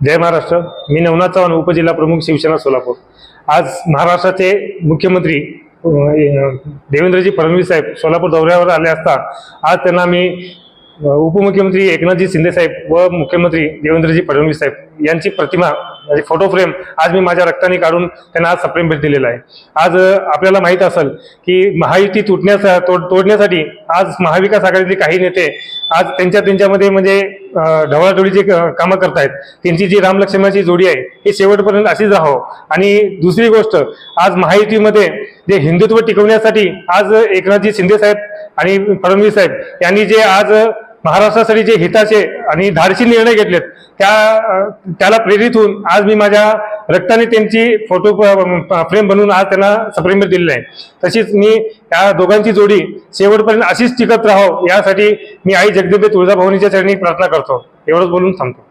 जय महाराष्ट्र. मी नवनाथ चव्हाण उपजिल्हा प्रमुख शिवसेना सोलापूर. आज महाराष्ट्राचे मुख्यमंत्री देवेंद्रजी फडणवीस साहेब सोलापूर दौऱ्यावर आले असता आज त्यांना मी उपमुख्यमंत्री एकनाथजी शिंदे साहेब व मुख्यमंत्री देवेंद्रजी फडणवीस साहेब यांची प्रतिमा म्हणजे फोटो फ्रेम आज मी माझ्या रक्ताने काढून त्यांना आज सप्रेम भेट दिलेला आहे. आज आपल्याला माहीत असेल की महायुती तुटण्याचा तोड तोडण्यासाठी आज महाविकास आघाडीतले काही नेते आज त्यांच्या त्यांच्यामध्ये म्हणजे ढवळाढवळीची क- कामं करतायत त्यांची जी रामलक्ष्मणाची जोडी आहे हे शेवटपर्यंत अशीच राहावं. आणि दुसरी गोष्ट आज महायुतीमध्ये जे हिंदुत्व टिकवण्यासाठी आज एकनाथजी शिंदे साहेब आणि फडणवीस साहेब यांनी जे आज महाराष्ट्रासाठी जे हिताचे आणि धाडसी निर्णय घेतलेत त्या त्याला प्रेरित होऊन आज मी माझ्या रक्ताने त्यांची फोटो फ्रेम बनवून आज त्यांना सप्रेम दिलेलं आहे. तशीच मी या दोघांची जोडी शेवटपर्यंत अशीच टिकत राहावं यासाठी मी आई जगदंबे तुळजाभवानीच्या चरणी प्रार्थना करतो. एवढंच बोलून थांबतो.